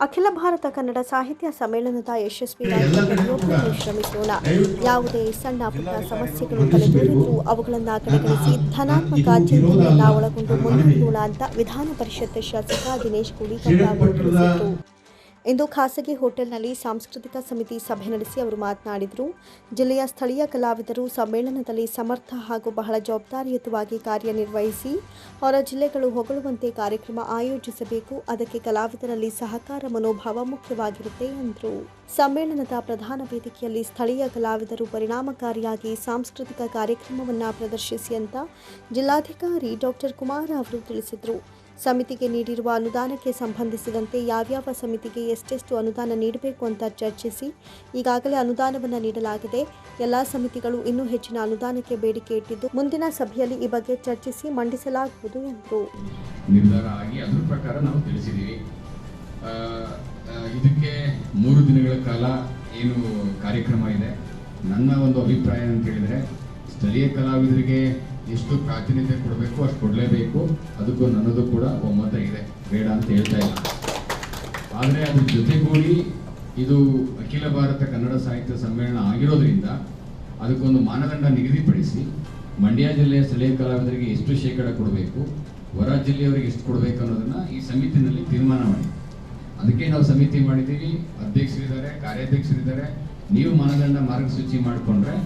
ಅಖಿಲ ಭಾರತ ಕನ್ನಡ ಸಾಹಿತ್ಯ ಸಮ್ಮೇಳನದ ಯಶಸ್ವಿ ಎಲ್ಲ ಕಡೆ ಕೂಡ ಶ್ರಮಿಸೋಣ. ಯಾವುದೇ ಸಣ್ಣ ಪುಟ್ಟ ಸಮಸ್ಯೆಗಳು ತಲೆದೂರಿದ್ದು ಅವುಗಳನ್ನು ಕಡೆಗಣಿಸಿ ಧನಾತ್ಮಕ ಚಿಂತನೆಯನ್ನ ಒಳಗೊಂಡು ಮುಂದುವರಿಯೋಣ ಅಂತ ವಿಧಾನ ಪರಿಷತ್ ಶಾಸಕ ದಿನೇಶ್ ಕೂಡಿ ಅವರು ತಿಳಿಸಿದರು ಇಂದು ಖಾಸಗಿ ಹೋಟೆಲ್ನಲ್ಲಿ ಸಾಂಸ್ಕೃತಿಕ ಸಮಿತಿ ಸಭೆ ನಡೆಸಿ ಅವರು ಮಾತನಾಡಿದರು. ಜಿಲ್ಲೆಯ ಸ್ಥಳೀಯ ಕಲಾವಿದರು ಸಮ್ಮೇಳನದಲ್ಲಿ ಸಮರ್ಥ ಹಾಗೂ ಬಹಳ ಜವಾಬ್ದಾರಿಯುತವಾಗಿ ಕಾರ್ಯನಿರ್ವಹಿಸಿ ಹೊರ ಜಿಲ್ಲೆಗಳು ಹೊಗಳುವಂತೆ ಕಾರ್ಯಕ್ರಮ ಆಯೋಜಿಸಬೇಕು. ಅದಕ್ಕೆ ಕಲಾವಿದರಲ್ಲಿ ಸಹಕಾರ ಮನೋಭಾವ ಮುಖ್ಯವಾಗಿರುತ್ತೆ ಎಂದರು. ಸಮ್ಮೇಳನದ ಪ್ರಧಾನ ವೇದಿಕೆಯಲ್ಲಿ ಸ್ಥಳೀಯ ಕಲಾವಿದರು ಪರಿಣಾಮಕಾರಿಯಾಗಿ ಸಾಂಸ್ಕೃತಿಕ ಕಾರ್ಯಕ್ರಮವನ್ನು ಪ್ರದರ್ಶಿಸಿ ಅಂತ ಜಿಲ್ಲಾಧಿಕಾರಿ ಡಾಕ್ಟರ್ ಕುಮಾರ್ ಅವರು ತಿಳಿಸಿದರು. ಸಮಿತಿಗೆ ನೀಡಿರುವ ಅನುದಾನಕ್ಕೆ ಸಂಬಂಧಿಸಿದಂತೆ ಯಾವ್ಯಾವ ಸಮಿತಿಗೆ ಎಷ್ಟೆಷ್ಟು ಅನುದಾನ ನೀಡಬೇಕು ಅಂತ ಚರ್ಚಿಸಿ ಈಗಾಗಲೇ ಅನುದಾನವನ್ನು ನೀಡಲಾಗಿದೆ. ಎಲ್ಲ ಸಮಿತಿಗಳು ಇನ್ನೂ ಹೆಚ್ಚಿನ ಅನುದಾನಕ್ಕೆ ಬೇಡಿಕೆ ಇಟ್ಟಿದ್ದು ಮುಂದಿನ ಸಭೆಯಲ್ಲಿ ಈ ಬಗ್ಗೆ ಚರ್ಚಿಸಿ ಮಂಡಿಸಲಾಗುವುದು ಎಂದರು ಇದಕ್ಕೆ ಮೂರು ದಿನಗಳ ಕಾಲ ಏನು ಕಾರ್ಯಕ್ರಮ ಇದೆ. ನನ್ನ ಒಂದು ಅಭಿಪ್ರಾಯ ಅಂತ ಹೇಳಿದ್ರೆ, ಸ್ಥಳೀಯ ಕಲಾವಿದರಿಗೆ ಎಷ್ಟು ಪ್ರಾತಿನಿಧ್ಯ ಕೊಡಬೇಕು, ಅಷ್ಟು ಕೊಡಲೇಬೇಕು. ಅದಕ್ಕೂ ನನ್ನದು ಕೂಡ ಒಮ್ಮತ ಇದೆ. ಬೇಡ ಅಂತ ಹೇಳ್ತಾ ಇಲ್ಲ. ಆದರೆ ಅದ್ರ ಜೊತೆಗೂಡಿ ಇದು ಅಖಿಲ ಭಾರತ ಕನ್ನಡ ಸಾಹಿತ್ಯ ಸಮ್ಮೇಳನ ಆಗಿರೋದ್ರಿಂದ ಅದಕ್ಕೊಂದು ಮಾನದಂಡ ನಿಗದಿಪಡಿಸಿ ಮಂಡ್ಯ ಜಿಲ್ಲೆಯ ಸ್ಥಳೀಯ ಕಲಾವಿದರಿಗೆ ಎಷ್ಟು ಶೇಕಡ ಕೊಡಬೇಕು, ಹೊರ ಜಿಲ್ಲೆಯವರಿಗೆ ಎಷ್ಟು ಕೊಡಬೇಕು ಅನ್ನೋದನ್ನು ಈ ಸಮಿತಿನಲ್ಲಿ ತೀರ್ಮಾನ ಮಾಡಿ ಅದಕ್ಕೆ ನಾವು ಸಮಿತಿ ಮಾಡಿದ್ದೀವಿ. ಅಧ್ಯಕ್ಷರಿದ್ದಾರೆ, ಕಾರ್ಯಾಧ್ಯಕ್ಷರಿದ್ದಾರೆ. ನೀವು ಮಾನದಂಡ ಮಾರ್ಗಸೂಚಿ ಮಾಡಿಕೊಂಡ್ರೆ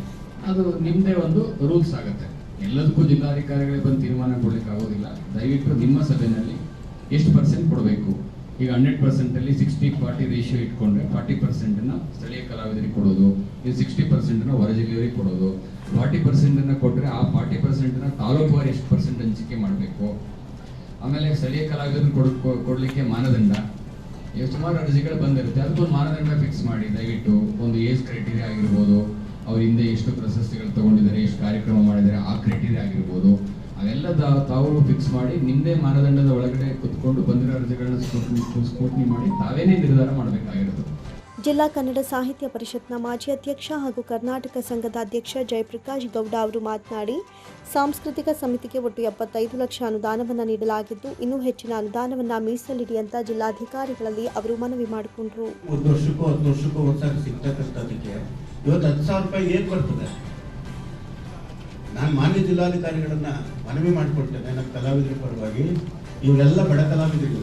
ಅದು ನಿಮ್ಮದೇ ಒಂದು ರೂಲ್ಸ್ ಆಗುತ್ತೆ. ಎಲ್ಲದಕ್ಕೂ ಜಿಲ್ಲಾಧಿಕಾರಿಗಳಿಗೆ ಬಂದು ತೀರ್ಮಾನ ಕೊಡ್ಲಿಕ್ಕೆ ಆಗೋದಿಲ್ಲ ದಯವಿಟ್ಟು ನಿಮ್ಮ ಸಭೆಯಲ್ಲಿ ಎಷ್ಟು ಪರ್ಸೆಂಟ್ ಕೊಡಬೇಕು? ಈಗ ಹಂಡ್ರೆಡ್ ಪರ್ಸೆಂಟಲ್ಲಿ ಸಿಕ್ಸ್ಟಿ ಫಾರ್ಟಿ ರೇಷಿಯೋ ಇಟ್ಕೊಂಡ್ರೆ ಫಾರ್ಟಿ ಪರ್ಸೆಂಟನ್ನು ಸ್ಥಳೀಯ ಕಲಾವಿದರಿಗೆ ಕೊಡೋದು ಇದು ಸಿಕ್ಸ್ಟಿ ಪರ್ಸೆಂಟನ್ನು ಹೊರ ಜಿಲ್ಲೆಯವರಿಗೆ ಕೊಡೋದು. ಫಾರ್ಟಿ ಪರ್ಸೆಂಟನ್ನು ಕೊಟ್ಟರೆ ಆ ಫಾರ್ಟಿ ಪರ್ಸೆಂಟನ್ನು ತಾಲೂಕುವಾರು ಎಷ್ಟು ಪರ್ಸೆಂಟ್ ಹಂಚಿಕೆ ಮಾಡಬೇಕು? ಆಮೇಲೆ ಸ್ಥಳೀಯ ಕಲಾವಿದರು ಕೊಡ್ ಕೊಡಲಿಕ್ಕೆ ಮಾನದಂಡ. ಈಗ ಸುಮಾರು ಅರ್ಜಿಗಳು ಬಂದಿರುತ್ತೆ. ಅದಕ್ಕೊಂದು ಮಾನದಂಡ ಫಿಕ್ಸ್ ಮಾಡಿ, ದಯವಿಟ್ಟು. ಒಂದು ಏಜ್ ಕ್ರೈಟೀರಿಯಾ ಆಗಿರ್ಬೋದು, ಅವ್ರ ಹಿಂದೆ ಎಷ್ಟು ಪ್ರಶಸ್ತಿಗಳು ತಗೊಂಡಿದ್ದಾರೆ ಎಷ್ಟು ಕಾರ್ಯಕ್ರಮ ಮಾಡಿದ್ದಾರೆ ಆ ಕ್ರೈಟೀರಿಯಾ ಆಗಿರ್ಬೋದು ತಾ- ತಾವು ಫಿಕ್ಸ್ ಮಾಡಿ ನಿಮ್ಮದೇ ಮಾನದಂಡದ ಒಳಗಡೆ ಕುತ್ಕೊಂಡು ಬಂದಿರೋ ಅರ್ಜಿಗಳನ್ನ ಸ್ಕ್ರೂಟ್ನಿ ಮಾಡಿ ತಾವೇನೇ ನಿರ್ಧಾರ ಮಾಡಬೇಕಾಗಿರೋದು. ಜಿಲ್ಲಾ ಕನ್ನಡ ಸಾಹಿತ್ಯ ಪರಿಷತ್ನ ಮಾಜಿ ಅಧ್ಯಕ್ಷ ಹಾಗೂ ಕರ್ನಾಟಕ ಸಂಘದ ಅಧ್ಯಕ್ಷ ಜಯಪ್ರಕಾಶ್ ಗೌಡ ಅವರು ಮಾತನಾಡಿ ಸಾಂಸ್ಕೃತಿಕ ಸಮಿತಿಗೆ ಒಟ್ಟು ಎಪ್ಪತ್ತೈದು ಲಕ್ಷ ಅನುದಾನವನ್ನು ನೀಡಲಾಗಿದ್ದು ಇನ್ನೂ ಹೆಚ್ಚಿನ ಅನುದಾನವನ್ನು ಮೀಸಲಿಡಿ ಅಂತ ಜಿಲ್ಲಾಧಿಕಾರಿಗಳಲ್ಲಿ ಅವರು ಮನವಿ ಮಾಡಿಕೊಂಡರು. ಒಂದು ವರ್ಷಕ್ಕೂ ಹತ್ತು ವರ್ಷಕ್ಕೂ ಒಂದ್ಸಾರಿ ಸಿಗ್ತಕ್ಕಂಥದ್ದಕ್ಕೆ ಇವತ್ತು ಹತ್ತು ಸಾವಿರ ರೂಪಾಯಿ ಏನ್ ಬರ್ತದೆ ನಾನು ಮಾನ್ಯ ಜಿಲ್ಲಾಧಿಕಾರಿಗಳನ್ನ ಮನವಿ ಮಾಡಿಕೊಡ್ತೇನೆ ನಮ್ಮ ಕಲಾವಿದರ ಪರವಾಗಿ. ಇವರೆಲ್ಲ ಬಡ ಕಲಾವಿದರು.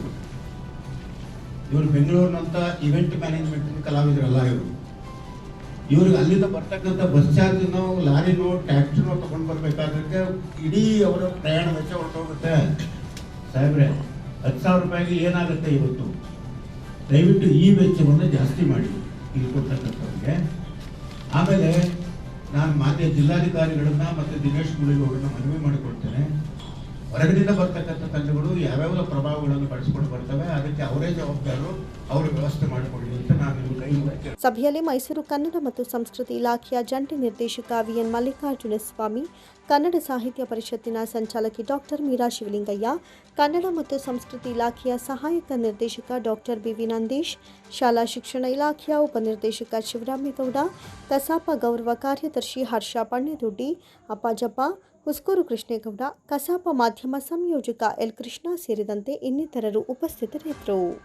ಇವರು ಬೆಂಗಳೂರಿನಂತ ಇವೆಂಟ್ ಮ್ಯಾನೇಜ್ಮೆಂಟ್ ಕಲಾವಿದರಲ್ಲ ಇವರು. ಇವ್ರಿಗೆ ಅಲ್ಲಿಂದ ಬರ್ತಕ್ಕಂಥ ಬಸ್ ಚಾರ್ಜ್ನೋ ಲಾರಿನೋ ಟ್ಯಾಕ್ಸಿನೋ ತಗೊಂಡು ಬರ್ಬೇಕಾದ್ರೆ ಇಡೀ ಅವರ ಪ್ರಯಾಣ ವೆಚ್ಚ ಹೊರಟೋಗುತ್ತೆ. ಸಾಹೇಬ್ರೆ, ಹತ್ತು ಸಾವಿರ ರೂಪಾಯಿಗೆ ಏನಾಗುತ್ತೆ ಇವತ್ತು? ದಯವಿಟ್ಟು ಈ ವೆಚ್ಚವನ್ನು ಜಾಸ್ತಿ ಮಾಡಿ. ಇಲ್ಲಿ ಕೊಡ್ತಕ್ಕಂಥವ್ರಿಗೆ ಆಮೇಲೆ ನಾನು ಮಾನ್ಯ ಜಿಲ್ಲಾಧಿಕಾರಿಗಳನ್ನ ಮತ್ತೆ ದಿನೇಶ್ ಗುಳಿಗೌಡರನ್ನ ಮನವಿ ಮಾಡಿಕೊಡ್ತೇನೆ. ಹೊರಗಡೆಯಿಂದ ಬರ್ತಕ್ಕಂಥ ತಂಡಗಳು ಯಾವ್ಯಾವ ಪ್ರಭಾವಗಳನ್ನು ಬಳಸ್ಕೊಂಡು ಬರ್ತವೆ, ಅದಕ್ಕೆ ಅವರೇ ಜವಾಬ್ದಾರರು, ಅವರು ವ್ಯವಸ್ಥೆ ಮಾಡಿಕೊಳ್ಳಿ ಅಂತ ನಾನು ಸಭೆಯಲ್ಲಿ ಮೈಸೂರು ಕನ್ನಡ ಮತ್ತು ಸಂಸ್ಕೃತಿ ಇಲಾಖೆಯ ಜಂಟಿ ನಿರ್ದೇಶಕ ವಿಎನ್ ಮಲ್ಲಿಕಾರ್ಜುನ ಸ್ವಾಮಿ, ಕನ್ನಡ ಸಾಹಿತ್ಯ ಪರಿಷತ್ತಿನ ಸಂಚಾಲಕಿ ಡಾಕ್ಟರ್ ಮೀರಾ ಶಿವಲಿಂಗಯ್ಯ, ಕನ್ನಡ ಮತ್ತು ಸಂಸ್ಕೃತಿ ಇಲಾಖೆಯ ಸಹಾಯಕ ನಿರ್ದೇಶಕ ಡಾಕ್ಟರ್ ಬಿವಿ ನಂದೀಶ್, ಶಾಲಾ ಶಿಕ್ಷಣ ಇಲಾಖೆಯ ಉಪನಿರ್ದೇಶಕ ಶಿವರಾಮೇಗೌಡ, ಕಸಾಪ ಗೌರವ ಕಾರ್ಯದರ್ಶಿ ಹರ್ಷ ಪಣ್ಣೆದೊಡ್ಡಿ, ಅಪ್ಪಾಜಪ್ಪ ಹುಸ್ಕೂರು ಕೃಷ್ಣೇಗೌಡ ಕಸಾಪ ಮಾಧ್ಯಮ ಸಂಯೋಜಕ ಎಲ್ ಕೃಷ್ಣ ಸೇರಿದಂತೆ ಇನ್ನಿತರರು ಉಪಸ್ಥಿತರಿದ್ದರು.